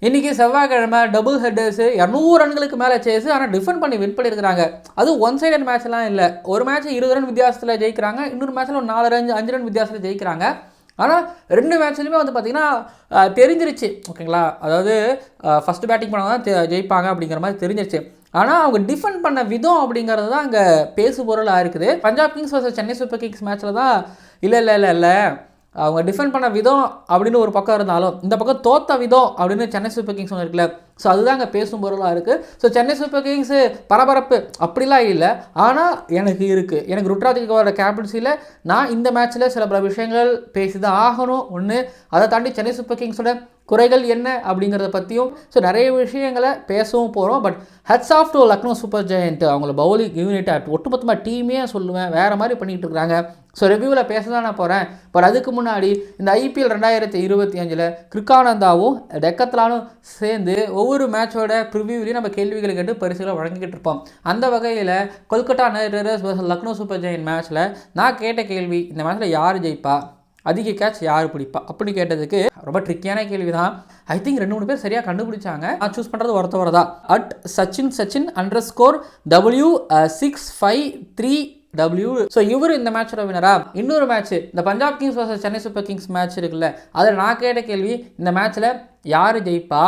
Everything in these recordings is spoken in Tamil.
இன்றைக்கி செவ்வாய்க்கிழமை டபுள் ஹெட்டர்ஸு இரநூறு ரன்களுக்கு மேலே சேஸு ஆனால் டிஃபெண்ட் பண்ணி வின் பண்ணியிருக்கிறாங்க. அது ஒன் சைடட் மேட்ச்லாம் இல்லை. ஒரு மேட்ச் இருபது ரன் வித்தியாசத்தில் ஜெயிக்கிறாங்க இன்னொரு மேட்ச்சில் ஒரு நாலு ரன் அஞ்சு ரன் வித்தியாசத்தில் ஜெயிக்கிறாங்க. ஆனால் ரெண்டு மேட்ச்லையுமே வந்து பார்த்திங்கன்னா தெரிஞ்சிருச்சு. ஓகேங்களா? அதாவது ஃபஸ்ட்டு பேட்டிங் பண்ணால் தான் தெ- ஜெயிப்பாங்க அப்படிங்கிற மாதிரி தெரிஞ்சிருச்சு. ஆனால் அவங்க டிஃபெண்ட் பண்ண விதம் அப்படிங்கிறது தான் அங்கே பேசு பொருளாக இருக்குது. Punjab Kings versus Chennai Super Kings மேட்ச்சில் தான் இல்லை இல்லை இல்லை இல்லை. அவங்க டிஃபெண்ட் பண்ண விதம் அப்படின்னு ஒரு பக்கம் இருந்தாலும் இந்த பக்கம் தோத்த விதம் அப்படின்னு சென்னை சூப்பர் கிங்ஸ் ஒன்று இருக்குல்ல ஸோ அதுதான் அங்கே பேசும் பொருளாக இருக்குது ஸோ சென்னை சூப்பர் கிங்ஸு பரபரப்பு அப்படிலாம் இல்லை ஆனால் எனக்கு இருக்குது எனக்கு ருட்ராஜிக்கோட கேப்டன்சியில் நான் இந்த மேட்ச்சில் சில பல விஷயங்கள் பேசி தான் ஆகணும். ஒன்று அதை தாண்டி சென்னை சூப்பர் கிங்ஸோட குறைகள் என்ன அப்படிங்கிறத பற்றியும் ஸோ நிறைய விஷயங்களை பேசவும் போகிறோம் but hats off to Lucknow Super Giant அவங்கள பவுலிங் யூனிட் ஒட்டுமொத்தமாக டீமே சொல்லுவேன். வேறு மாதிரி பண்ணிகிட்டு இருக்கிறாங்க ஸோ ரிவ்யூவில் பேச தான் நான் போகிறேன் பட் அதுக்கு முன்னாடி இந்த ஐபிஎல் ரெண்டாயிரத்தி இருபத்தி அஞ்சில் கிருக்கானந்தாவும் டெக்கத்லானும் சேர்ந்து ஒவ்வொரு மேட்சோட ப்ரிவியூவிலையும் நம்ம கேள்விகளை கேட்டு பரிசுகளை வழங்கிக்கிட்டு இருப்போம். அந்த வகையில் Kolkata Knight Riders Lucknow Super Giant மேட்ச்சில் நான் கேட்ட கேள்வி இந்த மேட்ச்சில் யார் ஜெயிப்பா? அதிக கேட்ச் யார் பிடிப்பா? அப்படின்னு கேட்டதுக்கு ரொம்ப ட்ரிக்கியான கேள்வி தான் ஐ திங்க் ரெண்டு மூணு பேர் சரியாக கண்டுபிடிச்சாங்க. நான் சூஸ் பண்ணுறது ஒருத்தவரை தான் at Sachin Sachin underscore W six five three W so இவர் இந்த மேட்சோட வினரா இன்னொரு மேட்ச் இந்த Punjab Kings versus Chennai Super Kings match இருக்குல்ல அதில் நான் கேட்ட கேள்வி இந்த மேட்ச்சில் யார் ஜெயிப்பா?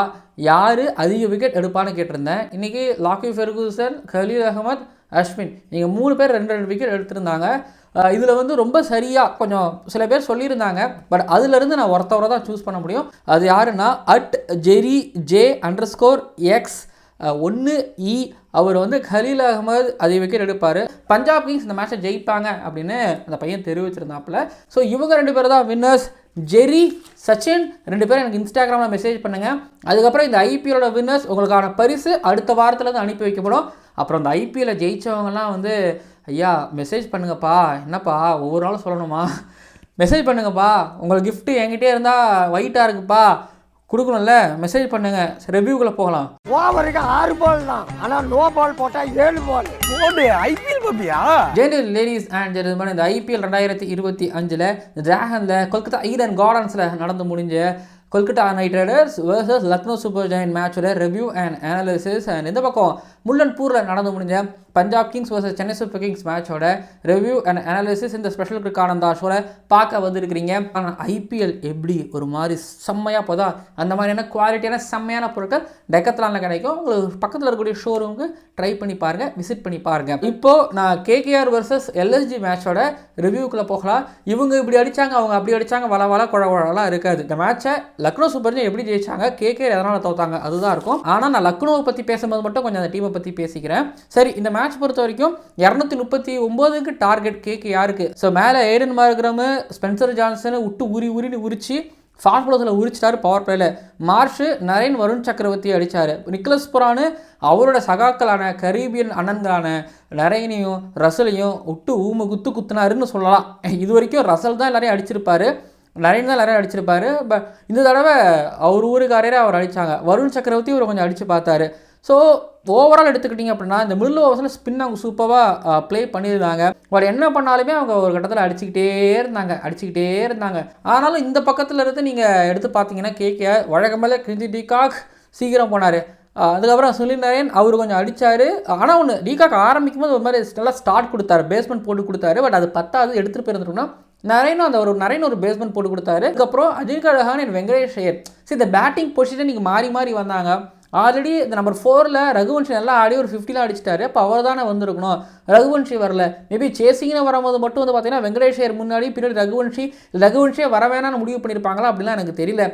யார் அதிக விக்கெட் எடுப்பான்னு கேட்டிருந்தேன். இன்றைக்கி லாக்கி ஃபெர்கூசன் கலீல் அகமத் அஸ்வின் நீங்கள் மூணு பேர் ரெண்டு ரெண்டு விக்கெட் எடுத்திருந்தாங்க. இதில் வந்து ரொம்ப சரியாக கொஞ்சம் சில பேர் சொல்லியிருந்தாங்க பட் அதுலேருந்து நான் ஒருத்தவரை தான் சூஸ் பண்ண முடியும். அது யாருன்னா at Jerry J underscore X ஒன்று இ அவர் வந்து ஹலீல் அகமது அதை விக்கெட் எடுப்பார். பஞ்சாப் கிங்ஸ் இந்த மேட்ச்சை ஜெயிப்பாங்க அப்படின்னு அந்த பையன் தெரிவிச்சிருந்தாப்புல. ஸோ இவங்க ரெண்டு பேர் தான் வின்னர்ஸ் ஜெரி சச்சின் ரெண்டு பேரும் எனக்கு இன்ஸ்டாகிராமில் மெசேஜ் பண்ணுங்கள் அதுக்கப்புறம் இந்த ஐபிஎலோட வின்னர்ஸ் உங்களுக்கான பரிசு அடுத்த வாரத்துலேருந்து அனுப்பி வைக்கப்படும். அப்புறம் இந்த ஐபிஎல்ல ஜெயித்தவங்கலாம் வந்து ஐயா மெசேஜ் பண்ணுங்கப்பா. என்னப்பா ஒவ்வொரு நாளும் சொல்லணுமா? மெசேஜ் பண்ணுங்கப்பா. உங்களுக்கு gift என்கிட்டே இருந்தால் ஒயிட்டாக இருக்குப்பா. கொடுக்கணும்ல. மெசேஜ் பண்ணுங்க. ரிவ்யூக்குள்ளே போகலாம். ஓவருக்கு ஆறு பால் தான். ஆனா நோ பால் போட்டா ஏழு பால் போடு. ஐபிஎல் பப்பியா ஜென்டில் லேடிஸ் அண்ட் ஜென்டில்மேன் இந்த ஐபிஎல் ரெண்டாயிரத்தி இருபத்தி அஞ்சில் டிராகனில் கொல்கத்தா ஈடன் கார்டன்ஸில் நடந்து முடிஞ்ச Kolkata Knight Riders vs Lucknow Super Giant மேட்சோட ரிவ்யூ அண்ட் அனாலிசிஸ் அண்ட் இந்த பக்கம் முல்லன்பூரில் நடந்து முடிஞ்ச Punjab Kings versus Chennai Super Kings மேட்சோட ரிவ்யூ அண்ட் அனாலிசிஸ் இந்த ஸ்பெஷல் கிரிக்கானந்தா ஷோவில் பார்க்க வந்திருக்கிறீங்க. ஆனால் ஐபிஎல் எப்படி ஒரு மாதிரி செம்மையாக போதா? அந்த மாதிரியான குவாலிட்டியான செம்மையான பொருட்கள் டெக்கத்லானில் கிடைக்கும். உங்களுக்கு பக்கத்தில் இருக்கக்கூடிய ஷோரூமுக்கு ட்ரை பண்ணி பாருங்கள் விசிட் பண்ணி பாருங்கள் இப்போது நான் கேகேஆர் வர்சஸ் எல்எஸ்ஜி மேட்சோட ரிவ்யூக்குள்ளே போகலாம். இவங்க இப்படி அடித்தாங்க அவங்க அப்படி அடித்தாங்க வள வள குழ குழலாம் இருக்காது. இந்த மேட்சை லக்னோ சூப்பர் எப்படி ஜெயிச்சாங்க? கேகேஆர் எதனால் தோத்தாங்க? அதுதான் இருக்கும். ஆனால் நான் லக்னோவை பற்றி பேசும்போது மட்டும் கொஞ்சம் அந்த டீமை பற்றி பேசிக்கிறேன். சரி இந்த மேட்ச் பொறுத்த வரைக்கும் இரநூத்தி முப்பத்தி ஒம்போதுக்கு டார்கெட் கேக்கு யாருக்கு? ஸோ மேலே ஏடன் மார்க்ரம் ஸ்பென்சர் ஜான்சனை விட்டு உரி உரின்னு உரிச்சு ஃபாஸ்ட் ப்ளோஸில் உரிச்சிட்டாரு பவர் பிளேயில் மார்ஷு நரேன் வருண் சக்கரவர்த்தி அடித்தார் நிக்கலஸ் புரானு அவரோட சகாக்களான கரீபியன் அண்ணன்களான நரேனையும் ரசலையும் விட்டு ஊம குத்து குத்துனாருன்னு சொல்லலாம். இது வரைக்கும் ரசல் தான் எல்லாரையும் அடிச்சிருப்பாரு. நரேன் தான் எல்லாரும் அடிச்சிருப்பாரு. பட் இந்த தடவை அவர் ஊருக்காரரே அவர் அடித்தாங்க வருண் சக்கரவர்த்தி இவர் கொஞ்சம் அடித்து பார்த்தாரு. ஸோ ஓவரால் எடுத்துக்கிட்டிங்க அப்படின்னா இந்த மிடில் ஓவர்ஸில் ஸ்பின் அவங்க சூப்பராக ப்ளே பண்ணியிருந்தாங்க. பட் என்ன பண்ணாலுமே அவங்க ஒரு கட்டத்தில் அடிச்சுக்கிட்டே இருந்தாங்க. அடிச்சுக்கிட்டே இருந்தாங்க. ஆனாலும் இந்த பக்கத்தில் இருந்து நீங்கள் எடுத்து பார்த்தீங்கன்னா கேட்க வழக்கமாக கிரிஞ்சி டிகாக் சீக்கிரம் போனார். அதுக்கப்புறம் சுனில் நரேன் அவர் கொஞ்சம் அடித்தார் ஆனால் ஒன்று டீகாக் ஆரம்பிக்கும் போது ஒரு மாதிரி நல்லா ஸ்டார்ட் கொடுத்தாரு. பேஸ்மெண்ட் போட்டு கொடுத்தாரு. பட் அது பத்தாவது எடுத்துகிட்டு போயிருந்துட்டோம்னா நரேனும் அந்த ஒரு நரேன் ஒரு பேஸ்மெண்ட் போட்டு கொடுத்தாரு. அதுக்கப்புறம் அஜித் ரஹான் அண்ட் வெங்கடேஷ் ஐயர். சரி இந்த பேட்டிங் பொசிஷன் நீங்கள் மாறி மாறி வந்தாங்க. ஆல்ரெடி இந்த நம்பர் ஃபோரில் ரகுவன்ஷி நல்லா ஆடி ஒரு ஃபிஃப்டிலாம் அடிச்சிட்டாரு. அப்போ அவர் தானே வந்திருக்கணும். ரகுவன்ஷி வரல. மேபி சேசிங்னு வரும்போது மட்டும் வந்து பார்த்தீங்கன்னா வெங்கடேஷ் முன்னாடி பின்னாடி ரகுவன்ஷி ரகுவன்ஷியே வர வேணாம்னு முடிவு பண்ணியிருப்பாங்களா அப்படிலாம் எனக்கு தெரியல.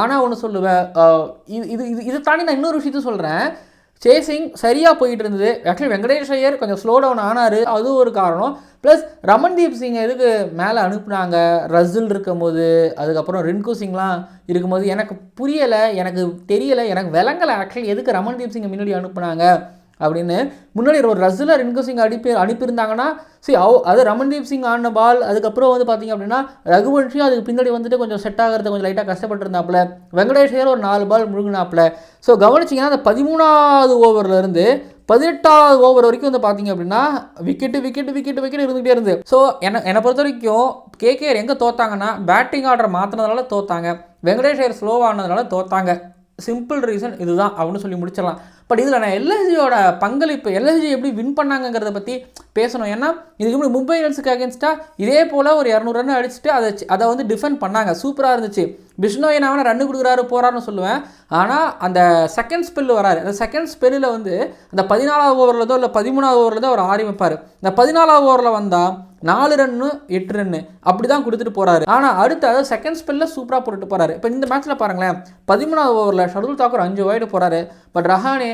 ஆனால் ஒன்று சொல்லுவேன் இது இது இது தாண்டி நான் இன்னொரு விஷயத்த சொல்கிறேன் சேசிங் சரியாக போயிட்டு இருந்தது ஆக்சுவலி வெங்கடேஷ் ஐயர் கொஞ்சம் ஸ்லோ டவுன் ஆனார். அதுவும் ஒரு காரணம். ப்ளஸ் ரமன்தீப் சிங் எதுக்கு மேலே அனுப்புனாங்க? ரசில் இருக்கும்போது அதுக்கப்புறம் ரின்கு சிங்லாம் இருக்கும்போது எனக்கு புரியலை எனக்கு தெரியலை எனக்கு விளங்கலை. ஆக்சுவலி எதுக்கு ரமன்தீப் சிங்கை முன்னாடி அனுப்புனாங்க? அப்படின்னு முன்னாடி ஒரு ரசுலர் ரின்கு சிங் அனுப்பி அனுப்பியிருந்தாங்கன்னா சரி அவ் அது ரமன்தீப் சிங் ஆன பால் அதுக்கப்புறம் வந்து பார்த்தீங்க அப்படின்னா ரகுவன்ஷியும் அதுக்கு பின்னாடி வந்துட்டு கொஞ்சம் செட் ஆகிறது கொஞ்சம் லைட்டாக கஷ்டப்பட்டிருந்தாப்புல. வெங்கடேஷர் ஒரு நாலு பால் முழுங்கினாப்புல. ஸோ கவனிச்சிங்கன்னா அந்த பதிமூணாவது ஓவர்லேருந்து பதினெட்டாவது ஓவர் வரைக்கும் வந்து பார்த்தீங்க அப்படின்னா விக்கெட்டு விக்கெட்டு விக்கெட்டு விக்கெட் இருந்துகிட்டே இருந்து. ஸோ என்ன என்னை பொறுத்த வரைக்கும் கேகேஆர் எங்கே தோத்தாங்கன்னா பேட்டிங் ஆர்டர் மாற்றினதுனால தோத்தாங்க. வெங்கடேஷ் ஐயர் ஸ்லோவானதுனால தோத்தாங்க. சிம்பிள் ரீசன் இதுதான் அப்படின்னு சொல்லி முடிச்சிடலாம். பட் இதில் நான் எல்எஸ்ஜியோட பங்களிப்பு எல்எஸ்ஜி எப்படி வின் பண்ணாங்கங்கிறத பற்றி பேசணும். ஏன்னா இதுக்கு முன்னாடி மும்பை இண்டியன்ஸுக்கு அகேன்ஸ்டாக இதே போல் ஒரு இரநூறு ரன் அடிச்சுட்டு அதை அதை வந்து டிஃபெண்ட் பண்ணாங்க. சூப்பராக இருந்துச்சு. பிஷ்ணோயை நான் ரன் கொடுக்குறாரு போகிறாருன்னு சொல்லுவேன். ஆனால் அந்த செகண்ட் ஸ்பெல் வராரு. அந்த செகண்ட் ஸ்பெல்லில் வந்து அந்த பதினாலாவது ஓவரில் இல்லை பதிமூணாவது ஓவரில் தான் அவர் ஆரம்பிப்பார் இந்த பதினாலாவது ஓவரில் வந்தால் நாலு ரன்னு எட்டு ரன்னு அப்படி தான் கொடுத்துட்டு போகிறாரு ஆனால் அடுத்து அதாவது செகண்ட் ஸ்பெல்லில் சூப்பராக போட்டுட்டு போகிறாரு இப்போ இந்த மேட்ச்சில் பாருங்களேன். பதிமூணாவது ஓவரில் ஷர்துல் தாக்கூர் அஞ்சு வைடு போகிறாரு பட் ரஹானே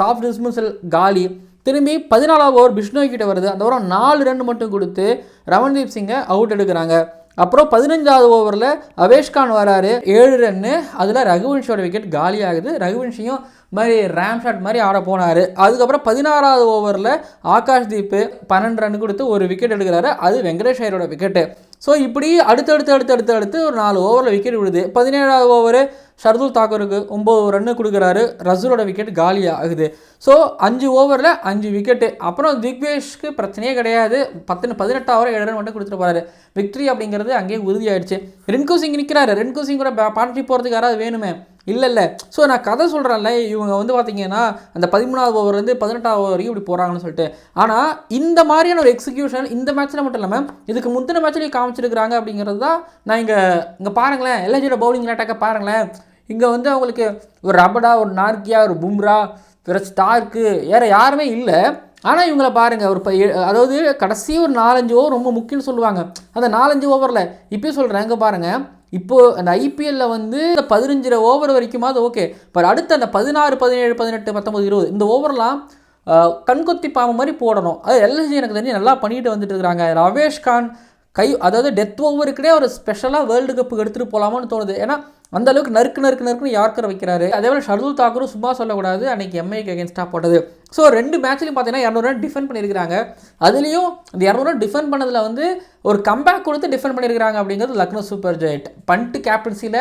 சாஃப்ட் டிஸ்மிசல் காலி. திரும்பி பதினாலாவது ஓவர் பிஷ்ணோய் கிட்ட வருது. அந்த ஓரம் நாலு ரன் மட்டும் கொடுத்து ரமன்தீப் சிங்கை அவுட் எடுக்கிறாங்க. அப்புறம் பதினஞ்சாவது ஓவரில் அவேஷ்கான் வராரு ஏழு ரன்னு. அதில் ரகுவன்ஷியோட விக்கெட் காலி ஆகுது ரகுவன்ஷியும் மாதிரி ரேம் ஷாட் மாதிரி ஆட போனார். அதுக்கப்புறம் பதினாறாவது ஓவரில் ஆகாஷ் தீப் பன்னெண்டு ரன் கொடுத்து ஒரு விக்கெட் எடுக்கிறாரு. அது வெங்கடேஷ் ஐயரோட விக்கெட்டு ஸோ இப்படி அடுத்தடுத்து அடுத்து அடுத்து அடுத்து ஒரு நாலு ஓவரில் விக்கெட் விடுது பதினேழாவது ஓவர் ஷர்துல் தாக்கூருக்கு ஒம்பது ரன்னு கொடுக்குறாரு. ரசூலோட விக்கெட் காலி ஆகுது. ஸோ அஞ்சு ஓவரில் அஞ்சு விக்கெட்டு அப்புறம் திக்வேஷ்க்கு பிரச்சனையே கிடையாது. பத்து பதினெட்டு ஓவர் ஏழு ரன் மட்டும் கொடுத்துட்டு போகிறாரு விக்ட்ரி அப்படிங்கிறது அங்கேயே உறுதியாயிடுச்சு. ரின்கு சிங் நிற்கிறாரு ரின்கு சிங் கூட பார்ட்னர்ஷிப் போகிறதுக்கு யாராவது வேணுமே. இல்லை இல்லை. ஸோ நான் கதை சொல்கிறேன்ல இவங்க வந்து பார்த்தீங்கன்னா அந்த பதிமூணாவது ஓவர்லேருந்து பதினெட்டாவது ஓவர் வரைக்கும் இப்படி போகிறாங்கன்னு சொல்லிட்டு. ஆனால் இந்த மாதிரியான ஒரு எக்ஸிக்யூஷன் இந்த மேட்ச்சில் மட்டும் இல்லாமல் இதுக்கு முந்தின மேட்ச்லேயும் காமிச்சிருக்கிறாங்க அப்படிங்கிறது தான் நான் இங்கே இங்கே பாருங்களேன். எல்ஐஜியோட பவுலிங் அட்டாக்கை பாருங்களேன். இங்கே வந்து அவங்களுக்கு ஒரு ரபடா ஒரு நார்கியா ஒரு பும்ரா பிற ஸ்டார்க்கு வேறு யாருமே இல்லை. ஆனால் இவங்களை பாருங்கள் ஒரு அதாவது கடைசி ஒரு நாலஞ்சு ஓவர் ரொம்ப முக்கியம்னு சொல்லுவாங்க. அந்த நாலஞ்சு ஓவரில் இப்போயும் சொல்கிறேன் இங்கே பாருங்கள் இப்போது அந்த ஐபிஎல்ல வந்து இந்த பதினஞ்சு ஓவர் வரைக்குமாவது ஓகே இப்போ அடுத்த அந்த பதினாறு பதினேழு பதினெட்டு பத்தொம்பது இருபது இந்த ஓவர்லாம் கண்கொத்தி பாம்பு மாதிரி போடணும். அது எல்எஸ்ஜி எனக்கு தெரிஞ்சு நல்லா பண்ணிட்டு வந்துட்டு இருக்கிறாங்க ரவேஷ் கான் கை அதாவது டெத் ஓவருக்குனே ஒரு ஸ்பெஷலாக வேர்ல்டு கப்புக்கு எடுத்துகிட்டு போகலாமான்னு தோணுது. ஏன்னா அந்த அளவுக்கு நறுக்கு நறுக்கு நறுக்குன்னு யார்க்கர் வைக்கிறாரு? அதே போல் ஷர்துல் தாக்கூரும் சும்மா சொல்லக்கூடாது. அன்னைக்கு எம்ஐக்கு அகேன்ஸ்டாக போட்டது. ஸோ ரெண்டு மேட்ச்லையும் பார்த்தீங்கன்னா இரநூறு ரன் டிஃபெண்ட் பண்ணியிருக்காங்க அதுலேயும் இந்த இரநூறு ரன் டிஃபெண்ட் பண்ணதில் வந்து ஒரு கம்பேக் கொடுத்து டிஃபெண்ட் பண்ணியிருக்காங்க அப்படிங்கிறது லக்னோ சூப்பர் ஜெயிட் பண்ட்டு கேப்டன்சியில்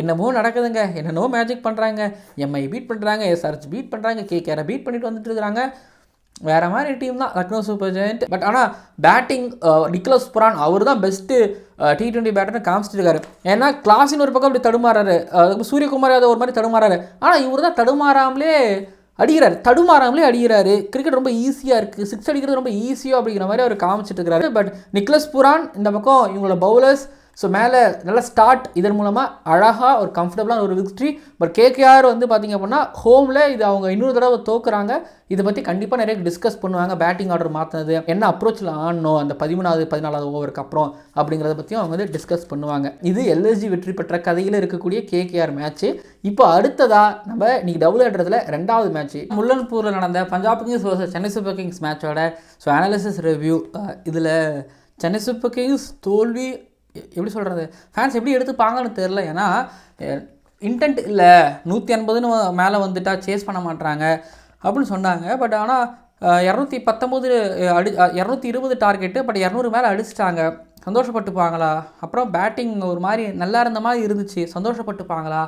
என்னமோ நடக்குதுங்க. என்னென்னவோ மேஜிக் பண்ணுறாங்க எம்ஐ பீட் பண்ணுறாங்க எஸ்ஆர்ஹெச் பீட் பண்ணுறாங்க கேகேரை பீட் பண்ணிட்டு வந்துட்டு இருக்கிறாங்க வேற மாதிரி டீம் தான். Lucknow Super Giant. பட் ஆனால் பேட்டிங் நிக்கலஸ் புரான் அவர் தான் பெஸ்ட்டு டி டுவெண்ட்டி பேட்டர்னு காமிச்சிட்டு இருக்காரு ஏன்னா கிளாஸின் ஒரு பக்கம் அப்படி தடுமாறாரு. அஹ் சூரியகுமார் யாதவ் ஒரு மாதிரி தடுமாறாரு. ஆனால் இவர் தான் தடுமாறாமலே அடிக்கிறார். தடுமாறாமலே அடிக்கிறாரு. கிரிக்கெட் ரொம்ப ஈஸியாக இருக்குது சிக்ஸ் அடிக்கிறது ரொம்ப ஈஸியாக அப்படிங்கிற மாதிரி அவர் காமிச்சிட்டு இருக்காரு பட் நிக்லஸ் புரான் இந்த பக்கம் இவங்களோட பவுலர்ஸ் ஸோ மேலே நல்லா ஸ்டார்ட் இதன் மூலமாக அழகாக ஒரு கம்ஃபர்டபுளான ஒரு விக்ட்ரி பட் கேகேஆர் வந்து பார்த்திங்க அப்படின்னா ஹோமில் இது அவங்க இன்னொரு தடவை தோக்குறாங்க. இதை பற்றி கண்டிப்பாக நிறைய டிஸ்கஸ் பண்ணுவாங்க பேட்டிங் ஆர்டர் மாற்றினது என்ன அப்ரோச்சில் ஆடணும் அந்த பதிமூணாவது பதினாலாவது ஓவருக்கு அப்புறம் அப்படிங்கிறத பற்றியும் அவங்க வந்து டிஸ்கஸ் பண்ணுவாங்க. இது எல்எஸ்ஜி வெற்றி பெற்ற கதையில் இருக்கக்கூடிய கேகேஆர் மேட்ச்சு இப்போ அடுத்ததாக நம்ம இன்றைக்கி டபுள் ஆடுறதுல ரெண்டாவது மேட்ச்சு முல்லன்பூரில் நடந்த Punjab Kings versus Chennai Super Kings மேட்சோட ஸோ அனாலிசிஸ் ரிவ்யூ இதில் சென்னை சூப்பர் கிங்ஸ் தோல்வி எப்படி சொல்கிறது ஃபேன்ஸ் எப்படி எடுத்துப்பாங்கன்னு தெரில ஏன்னா இன்டென்ட் இல்லை. நூற்றி எண்பதுன்னு மேலே வந்துட்டா சேஸ் பண்ண மாட்டாங்க அப்படின்னு சொன்னாங்க. பட் ஆனால் இரநூத்தி பத்தொம்போது அடி இரநூத்தி இருபது டார்கெட்டு பட் இரநூறு மேலே அடிச்சிட்டாங்க. சந்தோஷப்பட்டுப்பாங்களா? அப்புறம் பேட்டிங் ஒரு மாதிரி நல்லா இருந்த மாதிரி இருந்துச்சு. சந்தோஷப்பட்டுப்பாங்களா?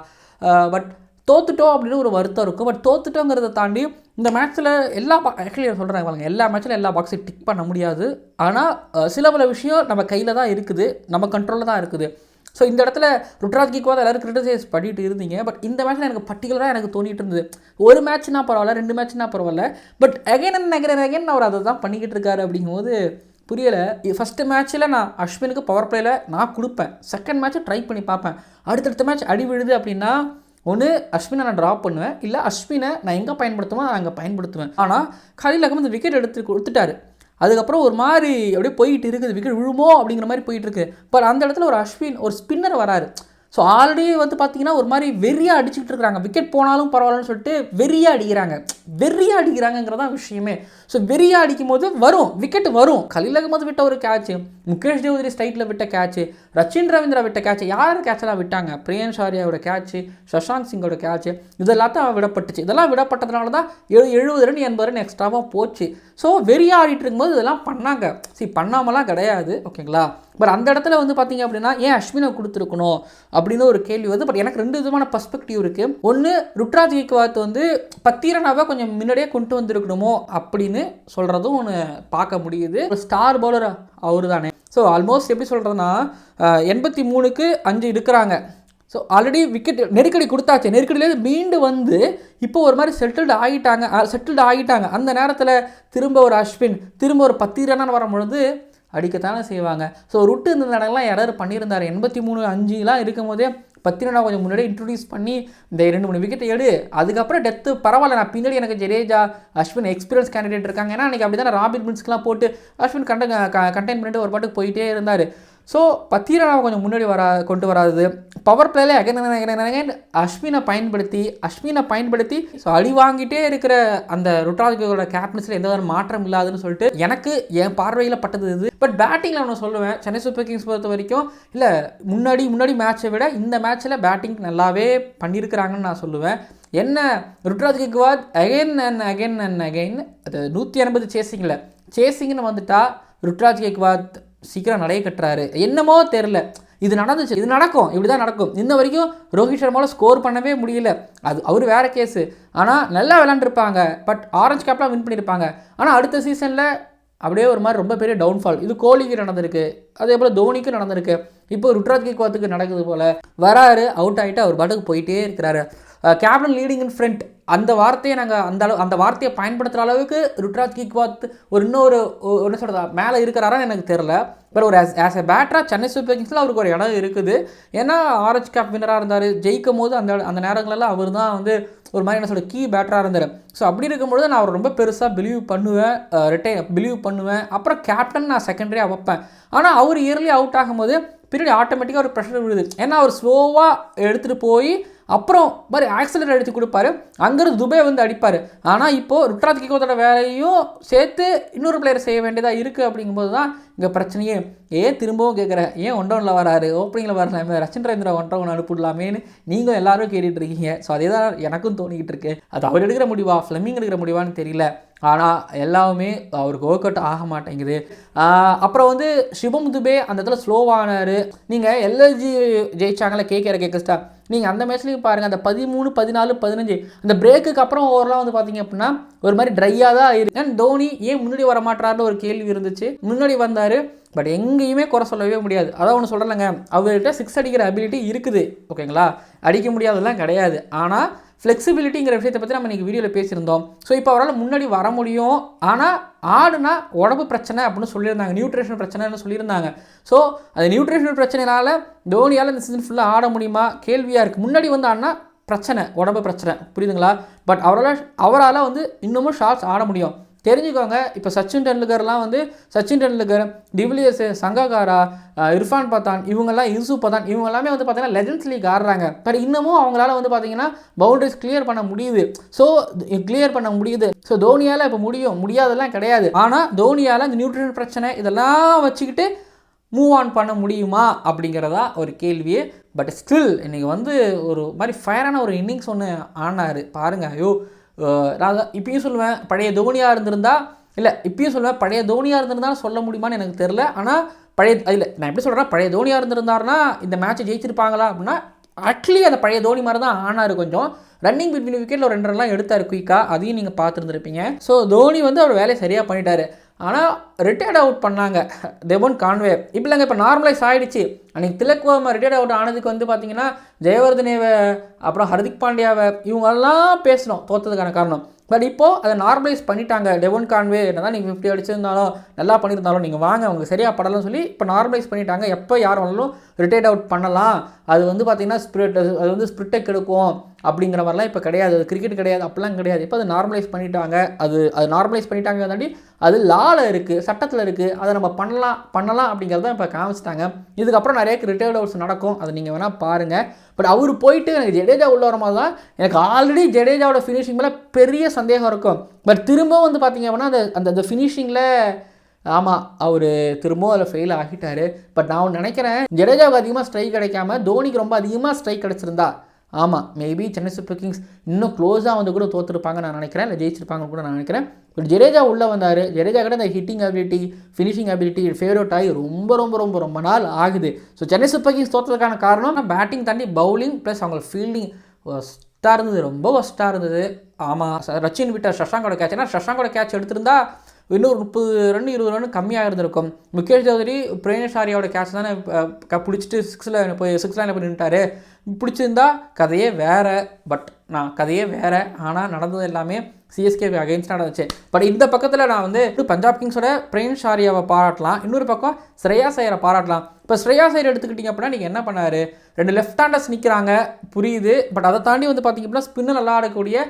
பட் தோத்துட்டோம் அப்படின்னு ஒரு வருத்தம் இருக்கும் பட் தோத்துட்டோங்கிறத தாண்டி இந்த மேட்ச்சில் எல்லா ஆக்சுவலி சொல்கிறாங்க பாருங்க எல்லா மேட்ச்சில் எல்லா பாக்ஸையும் டிக் பண்ண முடியாது. ஆனால் சில பல விஷயம் நம்ம கையில் தான் இருக்குது. நம்ம கண்ட்ரோலில் தான் இருக்குது. ஸோ இந்த இடத்துல ருட்ராஜ் கிக்வாத் எல்லாரும் கிரிட்டிசைஸ் பண்ணிட்டு இருந்தீங்க. பட் இந்த மேட்ச்சில் எனக்கு பர்டிகுலராக எனக்கு தோணிட்டு இருந்தது. ஒரு மேட்ச்னா பரவாயில்ல ரெண்டு மேட்ச்னா பரவாயில்ல. But again and again again அவர் அதை தான் பண்ணிக்கிட்டு இருக்காரு அப்படிங்கும்போது புரியலை. ஃபஸ்ட்டு மேட்ச்சில் நான் அஸ்வினுக்கு பவர் பிளேயில் நான் கொடுப்பேன். செகண்ட் மேட்ச்சை ட்ரை பண்ணி பார்ப்பேன். அடுத்தடுத்த மேட்ச் அடி விழுது அப்படின்னா ஒன்று அஸ்வினை நான் ட்ராப் பண்ணுவேன். இல்லை அஸ்வினை நான் எங்கே பயன்படுத்துவேன் நான் அங்கே பயன்படுத்துவேன். ஆனால் கலில் அகமது விக்கெட் எடுத்து கொடுத்துட்டாரு. அதுக்கப்புறம் ஒரு மாதிரி அப்படியே போயிட்டு இருக்குது விக்கெட் விழுமோ அப்படிங்கிற மாதிரி போயிட்டு இருக்கு. பட் அந்த இடத்துல ஒரு அஸ்வின் ஒரு ஸ்பின்னர் வராரு. ஸோ ஆல்ரெடி வந்து பார்த்தீங்கன்னா ஒரு மாதிரி வெறியாக அடிச்சுக்கிட்டு இருக்கிறாங்க. விக்கெட் போனாலும் பரவாயில்லன்னு சொல்லிட்டு வெறியாக அடிக்கிறாங்க. வெறியாக அடிக்கிறாங்கங்கிறதான் விஷயமே. ஸோ வெறியாக அடிக்கும் போது வரும். விக்கெட் வரும். கலில் அகமது விட்ட ஒரு கேட்ச் முகேஷ் தேவதிரி ஸ்டைட்டில் விட்ட கேட்ச் ரச்சின் ரவீந்திரா விட்ட கேட்ச் யார் கேட்செல்லாம் விட்டாங்க? பிரியன் ஷாரியாவோட கேட்ச் சஷாந்த் சிங்கோட கேட்ச் இதெல்லாம் விடப்பட்டுச்சு. இதெல்லாம் விடப்பட்டதுனால தான் எழு எழுபது ரன் எண்பது ரன் எக்ஸ்ட்ராவாக போச்சு. ஸோ வெறி ஆடிட்டு இருக்கும்போது இதெல்லாம் பண்ணாங்க. சரி பண்ணாமலாம் கிடையாது ஓகேங்களா பட் அந்த இடத்துல வந்து பார்த்தீங்க அப்படின்னா ஏன் அஸ்வினை கொடுத்துருக்கணும்? அப்படின்னு ஒரு கேள்வி வந்து பட் எனக்கு ரெண்டு விதமான பர்ஸ்பெக்டிவ் இருக்குது ஒன்று ருட்ராஜ் கேக்வாத் வந்து பத்திரனாவை கொஞ்சம் முன்னாடியே கொண்டு வந்திருக்கணுமோ அப்படின்னு சொல்கிறதும் ஒன்று பார்க்க முடியுது. ஒரு ஸ்டார் பவுலர் அவர் தானே ஸோ ஆல்மோஸ்ட் எப்படி சொல்கிறதுனா எண்பத்தி மூணுக்கு அஞ்சு இருக்கிறாங்க ஸோ ஆல்ரெடி விக்கெட் நெருக்கடி கொடுத்தாச்சு. நெருக்கடியிலேருந்து மீண்டு வந்து இப்போ ஒரு மாதிரி செட்டில்டு ஆகிட்டாங்க செட்டில்டு ஆகிட்டாங்க அந்த நேரத்தில் திரும்ப ஒரு அஸ்வின் திரும்ப ஒரு பத்து ரன்னான்னு வரும்பொழுது அடிக்கத்தானே செய்வாங்க. ஸோ ருட்டு இந்த இடங்கள்லாம் யாராவது பண்ணியிருந்தார். எண்பத்தி மூணு அஞ்சுலாம் இருக்கும் போதே பத்திரனா கொஞ்சம் முன்னாடி இன்ட்ரடியூஸ் பண்ணி இந்த ரெண்டு மூணு விக்கெட் எடு அதுக்கப்புறம் டெத்து பரவாயில்ல. நான் பின்னாடி எனக்கு ஜடேஜா அஸ்வின் எக்ஸ்பீரியன்ஸ் கேண்டிடேட் இருக்காங்க. ஏன்னா அன்றைக்கி அப்படி தானே ராபின் மின்ஸ்க்குலாம் போட்டு அஸ்வின் கண்ட கண்டெயின் பண்ணிட்டு ஒரு பாட்டுக்கு போயிட்டே இருந்தார். ஸோ பத்தீரனாவை கொஞ்சம் முன்னாடி வரா கொண்டு வராது பவர் பிளேல அகைன் அஸ்வினை பயன்படுத்தி அஸ்வினை பயன்படுத்தி ஸோ அழி வாங்கிட்டே இருக்கிற அந்த ருட்ராஜோட கேப்டன்ஸில் எந்த ஒரு மாற்றம் இல்லாதுன்னு சொல்லிட்டு எனக்கு என் பார்வையில் பட்டது இது பட் பேட்டிங்கில் நான் சொல்லுவேன் சென்னை சூப்பர் கிங்ஸ் பொறுத்த வரைக்கும் இல்லை முன்னாடி முன்னாடி மேட்சை விட இந்த மேட்ச்சில் பேட்டிங் நல்லாவே பண்ணியிருக்கிறாங்கன்னு நான் சொல்லுவேன். என்ன Ruturaj Gaikwad again and again and again அது நூற்றி எண்பது சேசிங்கில் சேசிங்னு வந்துட்டா ருட்ராஜ் கெக்வாத் சீக்கிரம் நடைய கட்டுறாரு. என்னமோ தெரில இது நடந்துச்சு இது நடக்கும் இப்படி தான் நடக்கும். இன்ன வரைக்கும் ரோஹித் சர்மாவில் ஸ்கோர் பண்ணவே முடியல. அது அவர் வேற கேஸு ஆனால் நல்லா விளாண்டுருப்பாங்க பட் ஆரஞ்சு கேப்லாம் வின் பண்ணியிருப்பாங்க ஆனால் அடுத்த சீசனில் அப்படியே ஒரு மாதிரி ரொம்ப பெரிய டவுன்ஃபால் இது கோலிக்கு நடந்திருக்கு. அதே போல் தோனிக்கு நடந்திருக்கு. இப்போ ருட்ராஜ் கேக்வாத்துக்கு நடக்குது போல். வராரு அவுட் ஆகிட்டு அவர் பாட்டுக்கு போயிட்டே இருக்கிறாரு. கேப்டன் லீடிங் இன் ஃப்ரண்ட் அந்த வார்த்தையை நாங்கள் அந்த அளவு அந்த வார்த்தையை பயன்படுத்துகிற அளவுக்கு ருட்ராஜ் கிக்வாத் ஒரு இன்னொரு என்ன சொல்கிறதா மேலே இருக்கிறாரான்னு எனக்கு தெரில பட் ஒரு ஆஸ் ஆஸ் எ பேட்டராக சென்னை சூப்பர் கிங்ஸில் அவருக்கு ஒரு இடம் இருக்குது. ஏன்னா ஆரஞ்ச் கேப் வினராக இருந்தார். ஜெயிக்கும் போது அந்த அந்த நேரங்களெல்லாம் அவர் தான் வந்து ஒரு மாதிரி என்ன சொல்ற கீ பேட்டராக இருந்தார். ஸோ அப்படி இருக்கும்பொழுது நான் அவர் ரொம்ப பெருசாக பிலீவ் பண்ணுவேன் ரிட்டை பிலீவ் பண்ணுவேன். அப்புறம் கேப்டன் நான் செகண்டரியாக வைப்பேன். ஆனால் அவர் இயர்லி அவுட் ஆகும்போது பின்னாடி ஆட்டோமேட்டிக்காக ஒரு ப்ரெஷர் விழுது. ஏன்னா அவர் ஸ்லோவாக எடுத்துகிட்டு போய் அப்புறம் மாதிரி ஆக்சிலேட்டர் அடித்து கொடுப்பாரு. அங்கேருந்து துபே வந்து அடிப்பார். ஆனால் இப்போது ருட்ராஜ் கிகோத்தோட வேலையும் சேர்த்து இன்னொரு பிளேயர் செய்ய வேண்டியதாக இருக்குது அப்படிங்கும்போது தான் இங்கே பிரச்சனையே. ஏன் திரும்பவும் கேட்குறேன் ஏன் ஒன் டவுனில் வராரு? ஓப்பனிங்கில் வரலாமே ரச்சின் ரவீந்திரா ஒன் டவுன் அனுப்பிடலாமேன்னு நீங்கள் எல்லாரும் கேட்டுட்டு இருக்கீங்க. ஸோ அதே தான் எனக்கும் தோணிக்கிட்டு இருக்கு. அது அவர் எடுக்கிற முடிவா? ஃப்ளமிங் எடுக்கிற முடிவான்னு தெரியல. ஆனால் எல்லாமே அவருக்கு ஒர்க் அவுட் ஆக மாட்டேங்குது. அப்புறம் வந்து சிவம் துபே அந்த இடத்துல ஸ்லோவானார் நீங்கள் எல்எல்ஜி ஜெயிச்சாங்களே கேட்குற கேட்க நீங்கள் அந்த மேட்ச்லேயும் பாருங்கள் அந்த பதிமூணு பதினாலு பதினஞ்சு அந்த பிரேக்குக்கு அப்புறம் ஓவரெலாம் வந்து பார்த்தீங்க அப்படின்னா ஒரு மாதிரி ட்ரையாக தான் இருக்கு. And தோனி ஏன் முன்னாடி வர மாட்டார்னு ஒரு கேள்வி இருந்துச்சு. முன்னாடி வந்தார் பட் எங்கேயுமே குறை சொல்லவே முடியாது. அதான் ஒன்று சொல்கிறேங்க அவர்கிட்ட சிக்ஸ் அடிக்கிற அபிலிட்டி இருக்குது. ஓகேங்களா அடிக்க முடியாதெல்லாம் கிடையாது. ஆனால் ஃப்ளெக்சிபிலிட்டிங்கிற விஷயத்தை பற்றி நம்ம இன்றைக்கி வீடியோவில் பேசியிருந்தோம். ஸோ இப்போ அவரால் முன்னாடி வர முடியும். ஆனால் ஆடுனா உடம்பு பிரச்சனை அப்படின்னு சொல்லியிருந்தாங்க. நியூட்ரிஷன் பிரச்சனைன்னு சொல்லியிருந்தாங்க. ஸோ அந்த நியூட்ரிஷன் பிரச்சனைனால தோனியால் இந்த சீசன் ஃபுல்லாக ஆட முடியுமா? கேள்வியாக இருக்குது முன்னாடி வந்து ஆடினா பிரச்சனை உடம்பு பிரச்சனை. புரியுதுங்களா? பட் அவரால் அவரால் வந்து இன்னமும் ஷார்ட்ஸ் ஆட முடியும். தெரிஞ்சுக்கோங்க. இப்போ சச்சின் டெண்டுல்கர்லாம் வந்து சச்சின் டெண்டுல்கர் டிவிலியர்ஸு சங்ககாரா இர்ஃபான் பத்தான் இவங்கெல்லாம் யூசு பத்தான் இவங்க எல்லாமே வந்து பார்த்தீங்கன்னா லெஜன்ஸ் லீக் ஆடுறாங்க. பட் இன்னமும் அவங்களால வந்து பார்த்தீங்கன்னா பவுண்டரிஸ் கிளியர் பண்ண முடியுது. ஸோ கிளியர் பண்ண முடியுது. ஸோ தோனியால் இப்போ முடியும். முடியாதெல்லாம் கிடையாது. ஆனால் தோனியால் இந்த நியூட்ரிஷன் பிரச்சனை இதெல்லாம் வச்சுக்கிட்டு மூவ் ஆன் பண்ண முடியுமா அப்படிங்கிறதா ஒரு கேள்வி பட் ஸ்டில் இன்றைக்கி வந்து ஒரு மாதிரி ஃபயரான ஒரு இன்னிங்ஸ் ஒன்று ஆனார். பாருங்கள் ஐயோ. நான் இப்பயும் சொல்லுவேன் பழைய தோனியாக இருந்திருந்தா இல்லை இப்பயும் சொல்லுவேன் பழைய தோனியாக இருந்திருந்தாலும் சொல்ல முடியுமான்னு எனக்கு தெரில ஆனால் பழைய இல்லை நான் எப்படி சொல்கிறேன்னா பழைய தோனியாக இருந்திருந்தாருன்னா இந்த மேட்ச்சை ஜெயிச்சிருப்பாங்களா அப்படின்னா ஆக்சுவலி அந்த பழைய தோனி மாதிரி தான் ஆனார் கொஞ்சம். ரன்னிங் பிட்வீன் விக்கெட்டில் ஒரு ரெண்டு ரன்லாம் எடுத்தார் குயிக்காக அதையும் நீங்கள் பார்த்துருந்துருப்பீங்க. ஸோ தோனி வந்து அவர் வேலையை சரியாக பண்ணிட்டார். ஆனால் ரிட்டையர்ட் அவுட் பண்ணாங்க தெவன் கான்வே. இப்போ இப்போ நார்மலைஸ் ஆகிடுச்சு அன்றைக்கி திலக் ரிட்டையர்ட் அவுட் ஆனதுக்கு வந்து பார்த்தீங்கன்னா ஜெயவர்தனேவை அப்புறம் ஹர்திக் பாண்டியாவை இவங்கெல்லாம் பேசணும் தோற்றதுக்கான காரணம். பட் இப்போது அதை நார்மலைஸ் பண்ணிட்டாங்க. டெவன் கான்வே என்னதான் நீங்கள் ஃபிஃப்டி அடிச்சிருந்தாலும் நல்லா பண்ணியிருந்தாலும் நீங்கள் வாங்க அவங்க சரியாக படலன்னு சொல்லி இப்போ நார்மலைஸ் பண்ணிட்டாங்க. எப்போ யார் வேணாலும் ரிட்டையர்ட் அவுட் பண்ணலாம். அது வந்து பார்த்தீங்கன்னா ஸ்பிரிட் அது வந்து ஸ்பிரிட்டை கெடுக்கும் அப்படிங்கிற மாதிரிலாம் இப்போ கிடையாது. அது கிரிக்கெட் கிடையாது அப்படிலாம் கிடையாது. இப்போ அதை நார்மலைஸ் பண்ணிட்டாங்க. அது அது நார்மலைஸ் பண்ணிட்டாங்க தாண்டி அது லாவில் இருக்குது சட்டத்தில் இருக்குது அதை நம்ம பண்ணலாம் பண்ணலாம் அப்படிங்கிறத இப்போ காமிச்சிட்டாங்க. இதுக்கப்புறம் நிறைய ரிட்டையர்ட் அவுட்ஸ் நடக்கும். அதை நீங்கள் வேணால் பாருங்கள் பட் அவர் போயிட்டு எனக்கு ஜடேஜா உள்ள வரும்போது தான் எனக்கு ஆல்ரெடி ஜடேஜாவோட ஃபினிஷிங் மேலே பெரிய சந்தேகம் இருக்கும். பட் திரும்பவும் வந்து பார்த்தீங்க அப்படின்னா அந்த அந்த அந்த ஃபினிஷிங்கில் ஆமாம் அவர் திரும்பவும் அதில் ஃபெயில் ஆகிட்டார். பட் நான் நினைக்கிறேன் ஜடேஜாவுக்கு அதிகமாக ஸ்ட்ரைக் கிடைக்காம தோனிக்கு ரொம்ப அதிகமாக ஸ்ட்ரைக் கிடச்சிருந்தா ஆமாம் மேபி சென்னை சூப்பர் கிங்ஸ் இன்னும் க்ளோஸாக வந்து கூட தோற்றுருப்பாங்க நான் நினைக்கிறேன். இல்லை ஜெயிச்சிருப்பாங்கன்னு கூட நான் நினைக்கிறேன். பட் ஜடேஜா உள்ளே வந்தார். ஜடேஜா கிட்ட இந்த hitting ability finishing ability favourite ஆகி ரொம்ப ரொம்ப ரொம்ப ரொம்ப நாள் ஆகுது. ஸோ சென்னை சூப்பர் கிங்ஸ் தோற்றதுக்கான காரணம் பேட்டிங் தாண்டி பவுலிங் ப்ளஸ் அவங்க ஃபீல்டிங் ஒஸ்ட்டாக இருந்தது. ரொம்ப ஒஸ்ட்டாக இருந்தது. ஆமாம் ரச்சின் விட்ட சஷாங்கோட கேட்ச் ஏன்னா சஷாங்கோட கேட்ச் எடுத்திருந்தா இன்னொரு முப்பது ரன் இருபது ரன் கம்மியாக இருந்திருக்கும். முகேஷ் சௌதரி பிரேனேஷ் ஆரியாவோட கேட்ச் தானே பிடிச்சிட்டு சிக்ஸில் போய் சிக்ஸ் லைனில் போய் நின்றுட்டாரு பிடிச்சிருந்தா கதையே வேறு பட் நான் கதையே வேறு. ஆனால் நடந்தது எல்லாமே சிஎஸ்கே அகைன்ஸ்டாக நடந்துச்சு. பட் இந்த பக்கத்தில் நான் வந்து பஞ்சாப் கிங்ஸோட பிரேன் ஷாரியாவை பாராட்டலாம். இன்னொரு பக்கம் ஸ்ரேயா சையரை பாராட்டலாம். இப்போ ஸ்ரேயா சையர் எடுத்துக்கிட்டிங்க அப்படின்னா நீங்கள் என்ன பண்ணாரு? ரெண்டு லெஃப்ட் ஹேண்டர்ஸ் நிற்கிறாங்க புரியுது. பட் அதை தாண்டி வந்து பார்த்தீங்க அப்படின்னா ஸ்பின்னு நல்லா ஆடக்கூடிய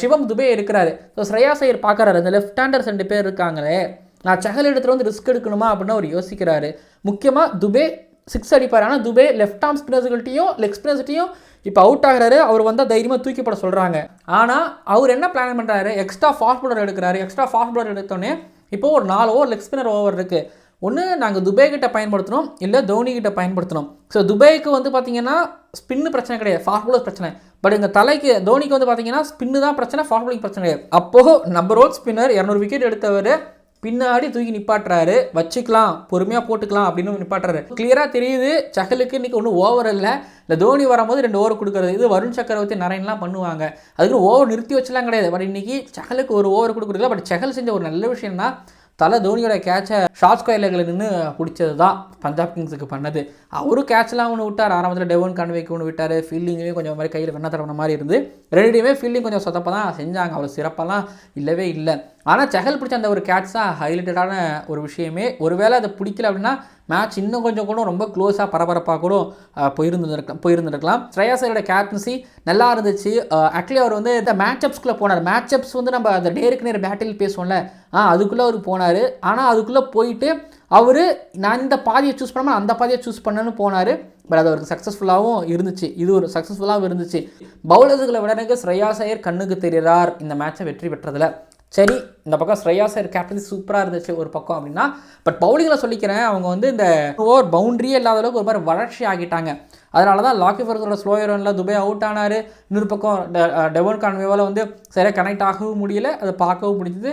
சிவம் துபே இருக்கிறாரு. ஸோ ஸ்ரேயா சையர் பார்க்குறாரு. இந்த லெஃப்ட் ஹேண்டர்ஸ் ரெண்டு பேர் இருக்காங்களே. நான் சஹல் எடுத்துகிட்டு வந்து ரிஸ்க் எடுக்கணுமா அப்படின்னு அவர் யோசிக்கிறாரு. முக்கியமாக துபே சிக்ஸ் அடிப்பார். ஆனால் துபே லெஃப்ட் ஆர்ம் ஸ்பின்னர்ஸ்கிட்டையும் லெக் ஸ்பின்னர்ஸ்கிட்டையும் இப்போ அவுட் ஆகிறாரு. அவர் வந்தால் தைரியமாக தூக்கி போட சொல்கிறாங்க ஆனால் அவர் என்ன பிளான் பண்ணுறாரு எக்ஸ்ட்ரா ஃபாஸ்ட் பவுலர் எடுக்கிறாரு. எக்ஸ்ட்ரா ஃபாஸ்ட் பவுலர் எடுத்தோடனே இப்போ ஒரு நாலு ஓவர் லெக் ஸ்பின்னர் ஓவர் இருக்குது ஒன்று நாங்கள் துபே கிட்ட பயன்படுத்தணும் இல்லை தோனி கிட்ட பயன்படுத்தணும் ஸோ துபேக்கு வந்து பார்த்தீங்கன்னா ஸ்பின்னு பிரச்சனை கிடையாது ஃபாஸ்ட் பிரச்சனை. பட் எங்கள் தலைக்கு தோனிக்கு வந்து பார்த்தீங்கன்னா ஸ்பின்னு தான் பிரச்சனை ஃபாஸ்ட் பிரச்சனை கிடையாது. அப்போது நம்பர் ஒன் ஸ்பின்னர் இரநூறு விக்கெட் எடுத்தவர் பின்னாடி தூக்கி நிப்பாட்டுறாரு. வச்சுக்கலாம் பொறுமையாக போட்டுக்கலாம் அப்படின்னு நிப்பாட்டுறாரு. கிளியராக தெரியுது சகலுக்கு இன்றைக்கி ஒன்றும் ஓவர் இல்லை. இல்லை தோனி வரும்போது ரெண்டு ஓவர் கொடுக்குறது. இது வருண் சக்கரவர்த்தி நரேன்லாம் பண்ணுவாங்க. அதுக்கு ஓவர் நிறுத்தி வச்சுலாம் கிடையாது. பட் இன்றைக்கி சகலுக்கு ஒரு ஓவர் கொடுக்குறதுல பட் சகல் செஞ்ச ஒரு நல்ல விஷயம்னா தலை தோனியோட கேட்சை ஷார்ட் ஸ்கொயர்களில் நின்று பிடிச்சது தான் பஞ்சாப் கிங்ஸுக்கு பண்ணது. அவரும் கேட்ச்லாம் ஒன்று விட்டார். ஆரம்பத்தில் டெவன் கான்வேக்கு ஒன்று விட்டார். ஃபீல்டிங்லேயும் கொஞ்சம் மாதிரி கையில் வெண்ண தரமான மாதிரி இருந்து ரெண்டுமே ஃபீல்டிங் கொஞ்சம் சொதப்ப தான் செஞ்சாங்க. அவர் சிறப்பெல்லாம் இல்லவே இல்லை. ஆனால் செகல் பிடிச்ச அந்த ஒரு கேட்ச் தான் ஹைலைட்டடான ஒரு விஷயமே ஒருவேளை அதை பிடிக்கல அப்படின்னா மேட்ச் இன்னும் கொஞ்சம் கூட ரொம்ப க்ளோஸாக பரபரப்பாக கூட போயிருந்துருக்கலாம் போயிருந்துருக்கலாம். ஸ்ரேயாசரோட கேப்டன்சி நல்லா இருந்துச்சு. ஆக்சுவலி அவர் வந்து இந்த மேட்சப்ஸ்குள்ளே போனார். மேட்சப்ஸ் வந்து நம்ம அந்த டேருக்கு நேர் பேட்டில் பேசுவோம்ல ஆ அதுக்குள்ளே அவர் போனார். ஆனால் அதுக்குள்ளே போயிட்டு அவர் நான் இந்த பாதியை சூஸ் பண்ணாமல் அந்த பாதியை சூஸ் பண்ணேன்னு போனார். பட் அது அவருக்கு சக்ஸஸ்ஃபுல்லாகவும் இருந்துச்சு. இது ஒரு சக்ஸஸ்ஃபுல்லாகவும் இருந்துச்சு. பவுலர்ஸுகளை விட எனக்கு ஸ்ரேயாஸ் கண்ணுக்கு தெரிகிறார். இந்த மேட்சை வெற்றி பெற்றதில். சரி இந்த பக்கம் ஸ்ரேயாஸ் ஐயர் கேப்டன்சி சூப்பராக இருந்துச்சு ஒரு பக்கம் அப்படின்னா பட் பவுலிங்கில் சொல்லிக்கிறேன் அவங்க வந்து இந்த ஓவர் பவுண்டரியே இல்லாத அளவுக்கு ஒரு மாதிரி வளர்ச்சி ஆகிட்டாங்க. அதனால தான் லாக்கி ஃபர்கரோட ஸ்லோயர் ரனில் துபே அவுட் ஆனார். இன்னொரு பக்கம் டெவன் கான்வேவால் வந்து சரியாக கனெக்ட் ஆகவும் முடியல அதை பார்க்கவும் முடிஞ்சது.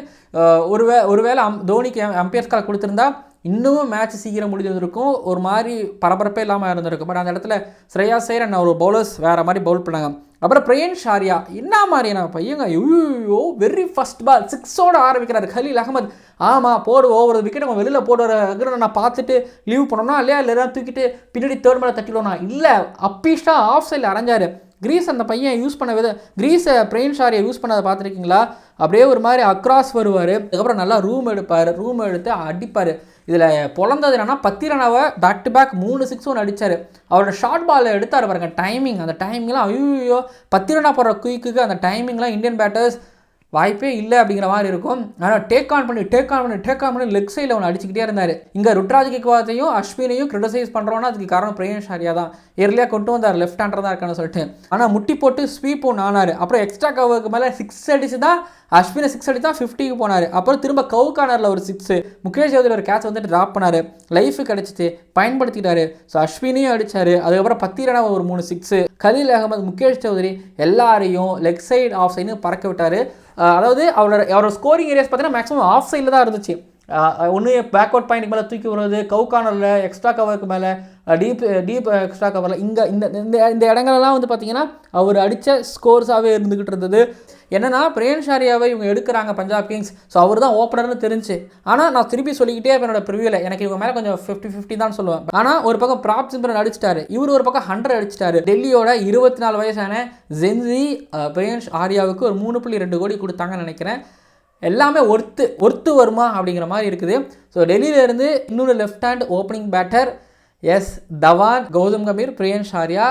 ஒருவே ஒருவேளை அம் தோனிக்கு அம்பையர்ஸ் கால் கொடுத்துருந்தா இன்னமும் மேட்ச் சீக்கிரம் முடிஞ்சிருக்கும் ஒரு மாதிரி பரபரப்பே இல்லாமல் இருந்திருக்கும். பட் அந்த இடத்துல ஸ்ரேயா சேர் அண்ட் ஒரு பவுலர்ஸ் வேறு மாதிரி பவுல் பண்ணாங்க. அப்புறம் பிரயன் ஷாரியா என்ன மாதிரியான பையங்க? ஐயோ வெரி ஃபஸ்ட் பால் சிக்ஸோட ஆரம்பிக்கிறாரு. கலீல் அகமது. ஆமாம் போடு ஓவர் விக்கெட் அவன் வெளியில் போடுற நான் பார்த்துட்டு லீவ் பண்ணோம்னா இல்லையா இல்லை தூக்கிட்டு பின்னாடி தேர்ட் மேலே தட்டிடுவோம்னா. இல்லை அப்பீஷா ஆஃப் சைடில் அரைஞ்சாரு. கிரீஸ் அந்த பையன் யூஸ் பண்ண வித கிரீஸை பிரெயின் ஷாரியை யூஸ் பண்ணதை பார்த்துருக்கீங்களா? அப்படியே ஒரு மாதிரி அக்ராஸ் வருவார். அதுக்கப்புறம் நல்லா ரூம் எடுப்பார். ரூம் எடுத்து அடிப்பார். இதில் பிறந்தது என்னன்னா பத்திரனாவை பேக் டு பேக் மூணு சிக்ஸ் ஒன்று அடித்தார் அவரோட ஷார்ட் பால் எடுத்தார் பாருங்க டைமிங் அந்த டைமிங்லாம் ஐயோ பத்திரனா போடுற குயிக்கு அந்த டைமிங்லாம் இந்தியன் பேட்டர்ஸ் வாய்ப்பே இல்லை அப்படிங்கிற மாதிரி இருக்கும். ஆனால் டேக் ஆன் பண்ணி டேக் ஆன் பண்ணி டேக் ஆன் பண்ணி லெக் சைடில் அவனை அடிச்சுக்கிட்டே இருந்தார். இங்கே ருட்ராஜ் கிக்வாத்தையும் அஸ்வினையும் கிரிட்டிசைஸ் பண்ணுறோன்னா அதுக்கு காரணம் பிரேன் ஷாரியா தான். ஏர்லியாக கொண்டு வந்தார் லெஃப்ட் ஹேண்டர் தான் இருக்கான்னு சொல்லிட்டு. ஆனால் முட்டி போட்டு ஸ்வீப் ஒன்று ஆனார். அப்புறம் எக்ஸ்ட்ரா கவருக்கு மேலே சிக்ஸ் அடிச்சு தான் அஸ்வினை சிக்ஸ் அடிச்சு தான் ஃபிஃப்டிக்கு போனார். அப்புறம் திரும்ப கவு கார்னரில் ஒரு சிக்ஸ் முகேஷ் ஜோதியில் ஒரு கேட்ச் வந்துட்டு ட்ராப் பண்ணார். லைஃபு கிடச்சிச்சு பயன்படுத்திட்டாரு. ஸோ அஸ்வினையும் அடித்தார் அதுக்கப்புறம் பத்திரனா ஒரு மூணு சிக்ஸு கலீல் அகமது முகேஷ் சௌத்ரி எல்லாரையும் லெக் சைடு ஆஃப் சைடு பறக்க விட்டார். அதாவது அவரோட அவரோட ஸ்கோரிங் ஏரியாஸ் பார்த்தீங்கன்னா மேக்ஸிமம் ஆஃப் சைடில் தான் இருந்துச்சு. ஒன்று பேக்வர்ட் பாயிண்ட் மேலே தூக்கி விடுறது கவு கார்னரில் எக்ஸ்ட்ரா கவருக்கு மேலே டீப் டீப் எக்ஸ்ட்ரா கவரில் இங்கே இந்த இந்த இந்த இடங்கள்லாம் வந்து பார்த்தீங்கன்னா அவர் அடித்த ஸ்கோர்ஸாகவே இருந்துக்கிட்டு இருந்தது. என்னன்னா பிரேன் ஷாரியாவை இவங்க எடுக்கிறாங்க பஞ்சாப் கிங்ஸ். ஸோ அவர் தான் ஓப்பனர்னு தெரிஞ்சு. ஆனால் நான் திருப்பி சொல்லிக்கிட்டே என்னோட ப்ரிவியூவில் எனக்கு இவங்க மேலே கொஞ்சம் ஃபிஃப்டி ஃபிஃப்டி தான் சொல்லுவேன். ஆனால் ஒரு பக்கம் ப்ராப் சிம்பரன் அடிச்சிட்டாரு. இவர் ஒரு பக்கம் ஹண்ட்ரட் அடிச்சிட்டாரு. டெல்லியோட இருபத்தி நாலு வயசான ஜென்சி பிரேன் ஆரியாவுக்கு ஒரு மூணு புள்ளி ரெண்டு கோடி கொடுத்தாங்கன்னு நினைக்கிறேன். எல்லாமே ஒர்த்து ஒர்த்து வருமா அப்படிங்கிற மாதிரி இருக்குது. ஸோ டெல்லியிலேருந்து இன்னொரு left hand opening batter as Dhawan Gautam Gambhir Priyansh Arya.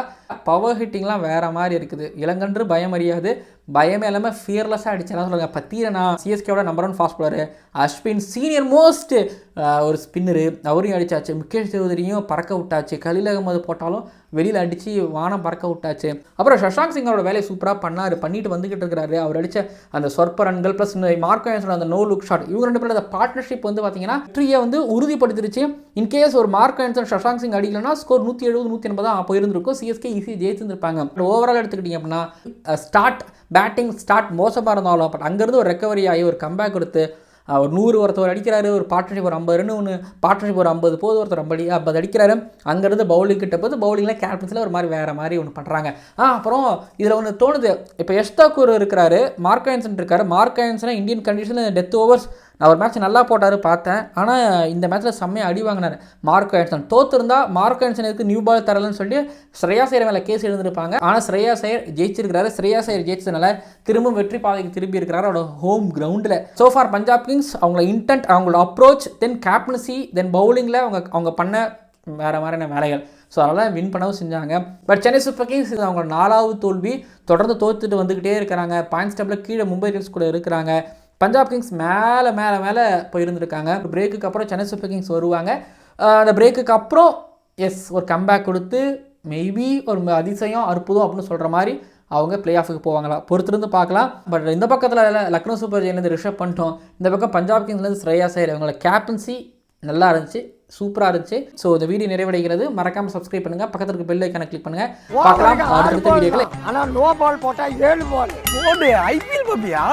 Power ஹிட்டிங்லாம் வேற மாதிரி இருக்குது. இளங்கன்று பயம் அறியாது. பயமே இல்லாமல் ஃபியர்லெஸ்ஸாக அடிச்சலாம் சொல்லுங்க Pathirana சிஎஸ்கேவோட number one fast bowler Ashwin senior most ஒரு ஸ்பின்னரு அவரையும் அடித்தாச்சு முகேஷ் சௌதரியும் பறக்க விட்டாச்சு. கலில் அகமது போட்டாலும் வெளியில் அடித்து வானம் பறக்க விட்டாச்சு. அப்புறம் சஷாங்க் சிங்கோட வேலையை சூப்பராக பண்ணார். பண்ணிட்டு வந்துக்கிட்டு இருக்கிறாரு அவர் அடித்த அந்த சொற்ப ரன்கள் ப்ளஸ் மார்க் அந்த நோ லுக் ஷாட் இவங்க ரெண்டு பேரும் அந்த பார்ட்னர்ஷிப் வந்து பார்த்தீங்கன்னா வெற்றியை வந்து உறுதிப்படுத்திருச்சு. இன்கேஸ் ஒரு மார்க் ஆன்சன் சஷாங்க் சிங் அடிக்கலன்னா ஸ்கோர் நூற்றி எழுபது நூற்றி எண்பது தான் போயிருந்திருக்கும். சிஎஸ்கே ஈஸி ஜெயிச்சிருந்திருப்பாங்க. பட் ஓவரால் எடுத்துக்கிட்டீங்க அப்படின்னா ஸ்டார்ட் பேட்டிங் ஸ்டார்ட் மோசமாக இருந்தாலும் பட் அங்கேருந்து ஒரு ரெக்கவரி ஆகி ஒரு கம்பேக் கொடுத்து ஒரு நூறு ஒருத்தர் அடிக்கிறாரு ஒரு பார்ட்னர்ஷிப் ஒரு ஐம்பது ரன் ஒன்று பார்ட்னர்ஷிப் ஒரு ஐம்பது போது ஒருத்தர் ஐம்பது ஐம்பது அடிக்கிறாரு அங்கேருந்து பவுலிங் கிட்ட போது பவுலிங்கில் கேப்டன்ஸில் ஒரு மாதிரி வேறு மாதிரி ஒன்று பண்ணுறாங்க ஆ அப்புறம் இதில் ஒன்று தோணுது. இப்போ எஸ்தாக்கூர் இருக்கிறாரு மார்க் ஆயன்சன் இருக்காரு. மார்க் ஆன்சனை இந்தியன் கண்டிஷனில் டெத் ஓவர்ஸ் நான் ஒரு மேட்ச் நல்லா போட்டார் பார்த்தேன். ஆனால் இந்த மேட்ச்சில் செம்மையாக அடி வாங்கினார். மார்க் ஆன்சன் தோத்துருந்தா மார்க் ஆன்சனுக்கு நியூ பால் தரலன்னு சொல்லி ஸ்ரேயா சேர் மேலே கேஸ் எழுந்திருப்பாங்க ஆனால் ஸ்ரேயா சேர் ஜெயிச்சிருக்கிறாரு. ஸ்ரேயா சேர் ஜெயிச்சதுனால திரும்பும் வெற்றி பாதைக்கு திரும்பி இருக்கிறாரோட அவரோட ஹோம் கிரவுண்டில் சோஃபார் பஞ்சாப் கிங்ஸ் அவங்களோட இன்டென்ட் அவங்களோட அப்ரோச் தென் கேப்டன்சி தென் பவுலிங்கில் அவங்க அவங்க பண்ண வேறு மாதிரியான வேலைகள். ஸோ அதெல்லாம் வின் பண்ணவும் செஞ்சாங்க. பட் சென்னை சூப்பர் கிங்ஸ் இது அவங்களோட நாலாவது தோல்வி. தொடர்ந்து தோத்துட்டு வந்துக்கிட்டே இருக்கிறாங்க. பாயிண்ட்ஸ் டேபிளில் கீழே மும்பை இந்தியன்ஸ் கூட இருக்கிறாங்க. பஞ்சாப் கிங்ஸ் மேலே மேலே மேலே போயிருந்துருக்காங்க. பிரேக்குக்கு அப்புறம் சென்னை சூப்பர் கிங்ஸ் வருவாங்க. அந்த பிரேக்குக்கு அப்புறம் எஸ் ஒரு கம்பேக் கொடுத்து மேபி ஒரு அதிசயம் அற்புதம் அப்படின்னு சொல்கிற மாதிரி அவங்க பிளே ஆஃபுக்கு போவாங்களா? பொறுத்திருந்து பார்க்கலாம். பட் இந்த பக்கத்தில் லக்னோ சூப்பர் ஜெயிலேருந்து ரிஷப் பண்ணிட்டோம். இந்த பக்கம் பஞ்சாப் கிங்ஸ்லேருந்து ஸ்ரேயா சைர் இவங்களோட கேப்டன்சி நல்லா இருந்துச்சு சூப்பராக இருந்துச்சு. ஸோ இந்த வீடியோ நிறைவடைகிறது. மறக்காமல் சப்ஸ்கிரைப் பண்ணுங்கள் பக்கத்தில் இருக்க பெல் ஐக்கானை கிளிக் பண்ணுங்கள் பார்க்கலாம். அடுத்த வீடியோக்களை தான் ஆனா நோ பால் போட்டா ஏழு பால் ஐபிஎல் பப்பியா?